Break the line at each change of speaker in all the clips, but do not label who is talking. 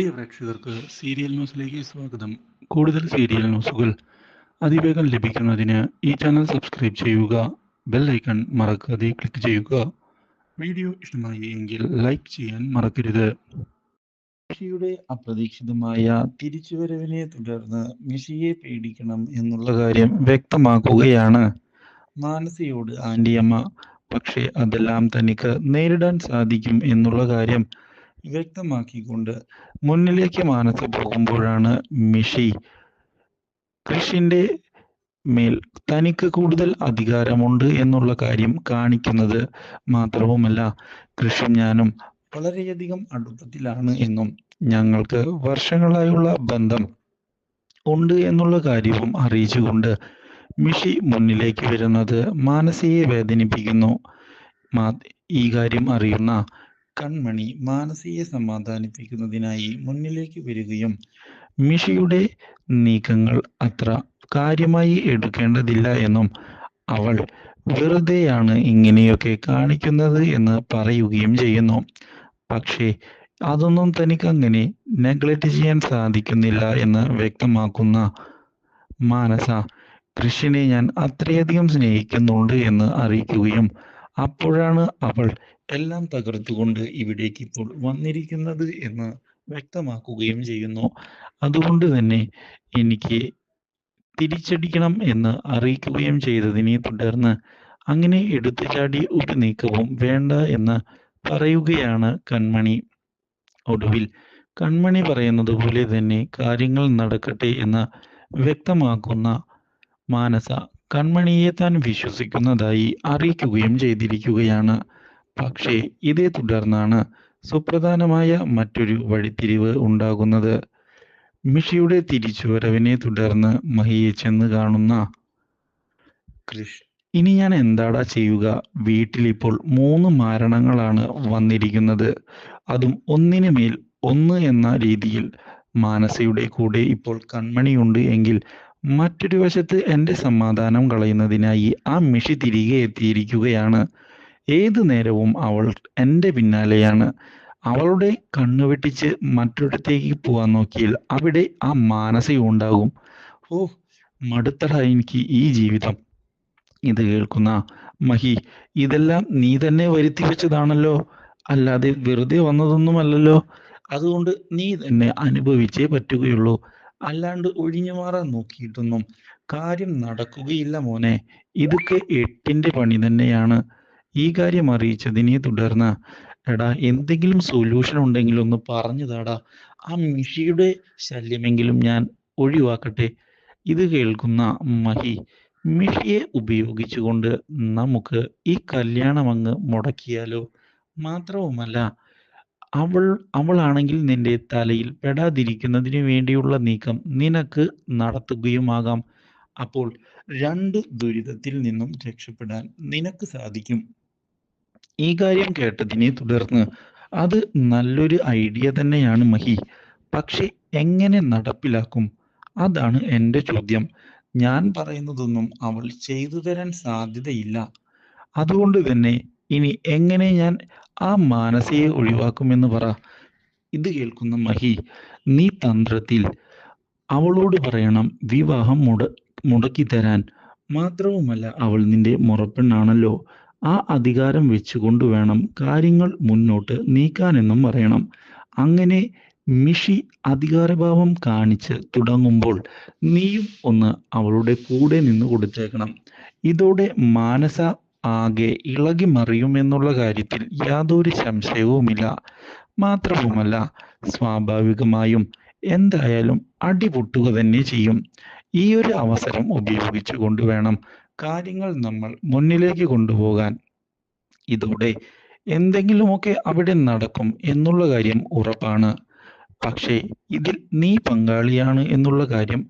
പ്രിയ പ്രേക്ഷകർക്ക് സീരിയൽ ന്യൂസിലേക്ക് സ്വാഗതം. കൂടുതൽ സീരിയൽ ന്യൂസുകൾ അതിവേഗം ലഭിക്കുന്നതിന് ഈ ചാനൽ സബ്സ്ക്രൈബ് ചെയ്യുക ബെൽ ഐക്കൺ മറക്കാതെ ക്ലിക്ക് ചെയ്യുക. വീഡിയോ ഇഷ്ടമായി എങ്കിൽ ലൈക്ക് ചെയ്യാൻ മറക്കരുത്. മിഷിയുടെ അപ്രതീക്ഷിതമായ തിരിച്ചുവരവിനെ തുടർന്ന് മിഷിയെ പേടിക്കണം എന്നുള്ള കാര്യം വ്യക്തമാക്കുകയാണ്. മാനസിയോട് ആന്റിയമ്മ പക്ഷേ അതെല്ലാം തനിക്ക് നേരിടാൻ സാധിക്കും എന്നുള്ള കാര്യം വ്യക്തമാക്കിക്കൊണ്ട് മുന്നിലേക്ക് മാനത്ത് പോകുമ്പോഴാണ് മിഷി. കൃഷിന്റെ മേൽ തനിക്ക് കൂടുതൽ അധികാരമുണ്ട് എന്നുള്ള കാര്യം കാണിക്കുന്നത് മാത്രവുമല്ല കൃഷും ഞാനും വളരെയധികം അടുപ്പത്തിലാണ് എന്നും ഞങ്ങൾക്ക് വർഷങ്ങളായുള്ള ബന്ധം ഉണ്ട് എന്നുള്ള കാര്യവും അറിയിച്ചുകൊണ്ട് മിഷി മുന്നിലേക്ക് വരുന്നത് മാനസിയെ വേദനിപ്പിക്കുന്നു. മാ ഈ കാര്യം അറിയുന്ന കൺമണി മാനസിയെ സമാധാനിപ്പിക്കുന്നതിനായി മുന്നിലേക്ക് വരികയും മിഷിയുടെ നീക്കങ്ങൾ അത്ര കാര്യമായി എടുക്കേണ്ടതില്ല എന്നും അവൾ വെറുതെയാണ് ഇങ്ങനെയൊക്കെ കാണിക്കുന്നത് എന്ന് പറയുകയും ചെയ്യുന്നു. പക്ഷേ അതൊന്നും തനിക്ക് അങ്ങനെ നെഗ്ലക്റ്റ് ചെയ്യാൻ സാധിക്കുന്നില്ല എന്ന് വ്യക്തമാക്കുന്ന മാനസ കൃഷിനെ ഞാൻ അത്രയധികം സ്നേഹിക്കുന്നുണ്ട് എന്ന് അറിയിക്കുകയും അപ്പോഴാണ് അവൾ എല്ലാം തകർത്തുകൊണ്ട് ഇവിടേക്ക് ഇപ്പോൾ വന്നിരിക്കുന്നത് എന്ന് വ്യക്തമാക്കുകയും ചെയ്യുന്നു. അതുകൊണ്ട് തന്നെ എനിക്ക് തിരിച്ചടിക്കണം എന്ന് അറിയിക്കുകയും ചെയ്തതിനെ തുടർന്ന് അങ്ങനെ എടുത്തു ചാടി ഒരു നീക്കവും വേണ്ട എന്ന് പറയുകയാണ് കൺമണി. ഒടുവിൽ കൺമണി പറയുന്നത് പോലെ തന്നെ കാര്യങ്ങൾ നടക്കട്ടെ എന്ന് വ്യക്തമാക്കുന്ന മാനസ കൺമണിയെ താൻ വിശ്വസിക്കുന്നതായി അറിയിക്കുകയും ചെയ്തിരിക്കുകയാണ്. പക്ഷേ ഇതേ തുടർന്നാണ് സുപ്രധാനമായ മറ്റൊരു വഴിത്തിരിവ് ഉണ്ടാകുന്നത്. മിഷിയുടെ തിരിച്ചുവരവിനെ തുടർന്ന് മഹിയെ ചെന്ന് കാണുന്ന കൃഷ് ഇനി ഞാൻ എന്താടാ ചെയ്യുക? വീട്ടിലിപ്പോൾ മൂന്ന് മാരണങ്ങളാണ് വന്നിരിക്കുന്നത്. അതും ഒന്നിനു മേൽ ഒന്ന് എന്ന രീതിയിൽ മാനസയുടെ കൂടെ ഇപ്പോൾ കൺമണിയുണ്ട് എങ്കിൽ മറ്റൊരു വശത്ത് എന്റെ സമാധാനം കളയുന്നതിനായി ആ മിഷി തിരികെ എത്തിയിരിക്കുകയാണ്. ഏതു നേരവും അവൾ എന്റെ പിന്നാലെയാണ്. അവളുടെ കണ്ണു വെട്ടിച്ച് മറ്റൊരിടത്തേക്ക് പോവാൻ നോക്കിയാൽ അവിടെ ആ മാനസികം ഉണ്ടാകും. ഓ മടുത്തട എനിക്ക് ഈ ജീവിതം. ഇത് കേൾക്കുന്ന മഹി ഇതെല്ലാം നീ തന്നെ വരുത്തി വെച്ചതാണല്ലോ. അല്ലാതെ വെറുതെ വന്നതൊന്നുമല്ലല്ലോ. അതുകൊണ്ട് നീ തന്നെ അനുഭവിച്ചേ പറ്റുകയുള്ളൂ. അല്ലാണ്ട് ഒഴിഞ്ഞു മാറാൻ നോക്കിയിട്ടൊന്നും കാര്യം നടക്കുകയില്ല മോനെ. ഇതൊക്കെ എട്ടിന്റെ പണി തന്നെയാണ്. ഈ കാര്യം അറിയിച്ചതിനെ തുടർന്ന് എടാ എന്തെങ്കിലും സൊല്യൂഷൻ ഉണ്ടെങ്കിൽ ഒന്ന് പറഞ്ഞു താടാ. ആ മിഷിയുടെ ശല്യമെങ്കിലും ഞാൻ ഒഴിവാക്കട്ടെ. ഇത് കേൾക്കുന്ന മഹി മിഷിയെ ഉപയോഗിച്ചുകൊണ്ട് നമുക്ക് ഈ കല്യാണം അങ്ങ് മുടക്കിയാലോ? മാത്രവുമല്ല അവൾ അവളാണെങ്കിൽ നിന്റെ തലയിൽ പെടാതിരിക്കുന്നതിന് വേണ്ടിയുള്ള നീക്കം നിനക്ക് നടത്തുകയുമാകാം. അപ്പോൾ രണ്ട് ദുരിതത്തിൽ നിന്നും രക്ഷപ്പെടാൻ നിനക്ക് സാധിക്കും. ഈ കാര്യം കേട്ടതിനെ തുടർന്ന് അത് നല്ലൊരു ഐഡിയ തന്നെയാണ് മഹി. പക്ഷെ എങ്ങനെ നടപ്പിലാക്കും? അതാണ് എന്റെ ചോദ്യം. ഞാൻ പറയുന്നതൊന്നും അവൾ ചെയ്തു തരാൻ സാധ്യതയില്ല. അതുകൊണ്ട് തന്നെ ഇനി എങ്ങനെ ഞാൻ ആ മാനസയെ ഒഴിവാക്കുമെന്ന് പറ. ഇത് കേൾക്കുന്ന മഹി നീ തന്ത്രത്തിൽ അവളോട് പറയണം വിവാഹം മുട മുടക്കി തരാൻ മാത്രവുമല്ല അവൾ നിന്റെ മുറപ്പെണ്ണാണല്ലോ. ആ അധികാരം വെച്ചുകൊണ്ട് വേണം കാര്യങ്ങൾ മുന്നോട്ട് നീക്കാനെന്നും പറയണം. അങ്ങനെ മിഷി അധികാരഭാവം കാണിച്ച് തുടങ്ങുമ്പോൾ നീയും ഒന്ന് അവളുടെ കൂടെ നിന്ന് കൊടുത്തേക്കണം ഇതോടെ മാനസ ആകെ ഇളകി മറിയുമെന്നുള്ള കാര്യത്തിൽ യാതൊരു സംശയവുമില്ല. മാത്രവുമല്ല സ്വാഭാവികമായും എന്തായാലും അടിപൊട്ടുക തന്നെ ചെയ്യും. ഈ ഒരു അവസരം ഉപയോഗിച്ചുകൊണ്ട് വേണം കാര്യങ്ങൾ നമ്മൾ മുന്നിലേക്ക് കൊണ്ടുപോകാൻ. ഇതോടെ എന്തെങ്കിലുമൊക്കെ അവിടെ നടക്കും എന്നുള്ള കാര്യം ഉറപ്പാണ്. പക്ഷേ ഇതിൽ നീ പങ്കാളിയാണ് എന്നുള്ള കാര്യം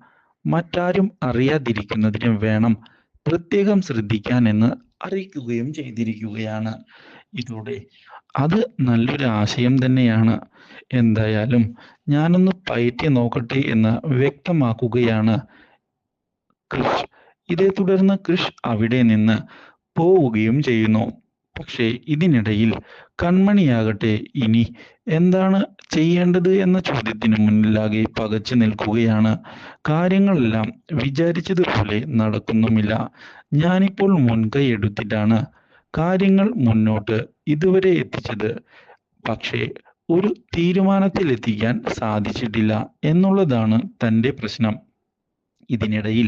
മറ്റാരും അറിയാതിരിക്കുന്നതിന് വേണം പ്രത്യേകം ശ്രദ്ധിക്കാൻ എന്ന് അറിയിക്കുകയും ചെയ്തിരിക്കുകയാണ് ഇതോടെ അത് നല്ലൊരു ആശയം തന്നെയാണ്. എന്തായാലും ഞാനൊന്ന് പയറ്റി നോക്കട്ടെ എന്ന് വ്യക്തമാക്കുകയാണ് കൃഷ്. ഇതേ തുടർന്ന് കൃഷ് അവിടെ നിന്ന് പോവുകയും ചെയ്യുന്നു. പക്ഷേ ഇതിനിടയിൽ കൺമണിയാകട്ടെ ഇനി എന്താണ് ചെയ്യേണ്ടത് എന്ന ചോദ്യത്തിന് മുന്നിലാകെ പകച്ചു നിൽക്കുകയാണ്. കാര്യങ്ങളെല്ലാം വിചാരിച്ചതുപോലെ നടക്കുന്നുമില്ല. ഞാനിപ്പോൾ മുൻകൈ എടുത്തിട്ടാണ് കാര്യങ്ങൾ മുന്നോട്ട് ഇതുവരെ എത്തിച്ചത്. പക്ഷേ ഒരു തീരുമാനത്തിലെത്തിക്കാൻ സാധിച്ചിട്ടില്ല എന്നുള്ളതാണ് തന്റെ പ്രശ്നം. ഇതിനിടയിൽ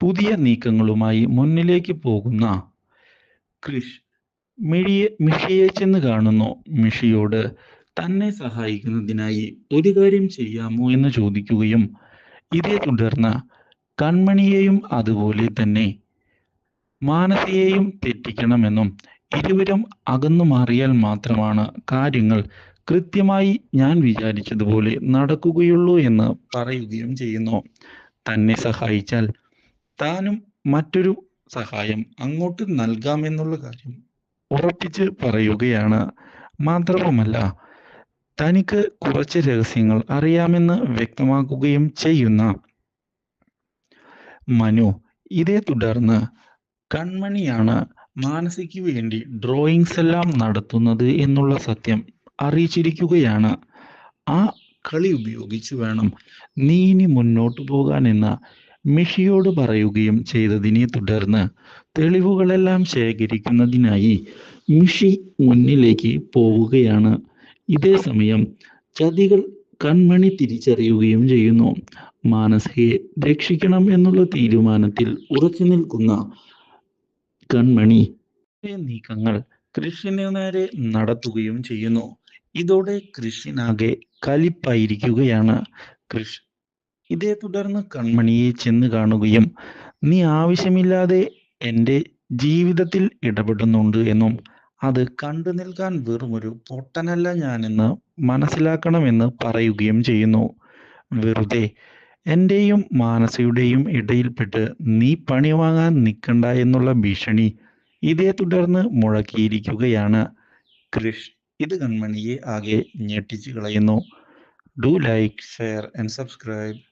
പുതിയ നീക്കങ്ങളുമായി മുന്നിലേക്ക് പോകുന്ന ക്രിഷ് മിഴിയെ മിഷിയെ ചെന്ന് കാണുന്നു. മിഷിയോട് തന്നെ സഹായിക്കുന്നതിനായി ഒരു കാര്യം ചെയ്യാമോ എന്ന് ചോദിക്കുകയും ഇതേ തുടർന്ന് കൺമണിയെയും അതുപോലെ തന്നെ മാനസിയെയും തെറ്റിക്കണമെന്നും ഇരുവരും അകന്നു മാറിയാൽ മാത്രമാണ് കാര്യങ്ങൾ കൃത്യമായി ഞാൻ വിചാരിച്ചതുപോലെ നടക്കുകയുള്ളൂ എന്ന് പറയുകയും ചെയ്യുന്നു. തന്നെ സഹായിച്ചാൽ താനും മറ്റൊരു സഹായം അങ്ങോട്ട് നൽകാമെന്നുള്ള കാര്യം ഉറപ്പിച്ച് പറയുകയാണ്. മാത്രവുമല്ല തനിക്ക് കുറച്ച് രഹസ്യങ്ങൾ അറിയാമെന്ന് വ്യക്തമാക്കുകയും ചെയ്യുന്ന മനു ഇതേ തുടർന്ന് കൺമണിയാണ് മാനസിക്ക് വേണ്ടി ഡ്രോയിങ്സ് എല്ലാം നടത്തുന്നത് എന്നുള്ള സത്യം അറിയിച്ചിരിക്കുകയാണ്. ആ കളി ഉപയോഗിച്ച് വേണം നീ ഇനി മുന്നോട്ട് പോകാൻ എന്ന മിഷിയോട് പറയുകയും ചെയ്തതിനെ തുടർന്ന് തെളിവുകളെല്ലാം ശേഖരിക്കുന്നതിനായി മിഷി മുന്നിലേക്ക് പോവുകയാണ്. ഇതേ സമയം ചതികൾ കൺമണി തിരിച്ചറിയുകയും ചെയ്യുന്നു. മാനസികയെ രക്ഷിക്കണം എന്നുള്ള തീരുമാനത്തിൽ ഉറച്ചു നിൽക്കുന്ന കൺമണി നീക്കങ്ങൾ കൃഷിന് നേരെ നടത്തുകയും ചെയ്യുന്നു. ഇതോടെ കൃഷിനാകെ കലിപ്പായിരിക്കുകയാണ്. കൃഷ് ഇതേ തുടർന്ന് കൺമണിയെ ചെന്ന് കാണുകയും നീ ആവശ്യമില്ലാതെ എന്റെ ജീവിതത്തിൽ ഇടപെടുന്നുണ്ട് എന്നും അത് കണ്ടു നിൽക്കാൻ വെറുമൊരു പൊട്ടനല്ല ഞാനെന്ന് മനസ്സിലാക്കണമെന്ന് പറയുകയും ചെയ്യുന്നു. വെറുതെ എന്റെയും മാനസയുടെയും ഇടയിൽപ്പെട്ട് നീ പണി വാങ്ങാൻ നിൽക്കണ്ട എന്നുള്ള ഭീഷണി ഇതേ തുടർന്ന് മുഴക്കിയിരിക്കുകയാണ്. കൃഷ് ഇത് കൺമണിയെ ആകെ ഞെട്ടിച്ചു കളയുന്നു. Do like share and subscribe.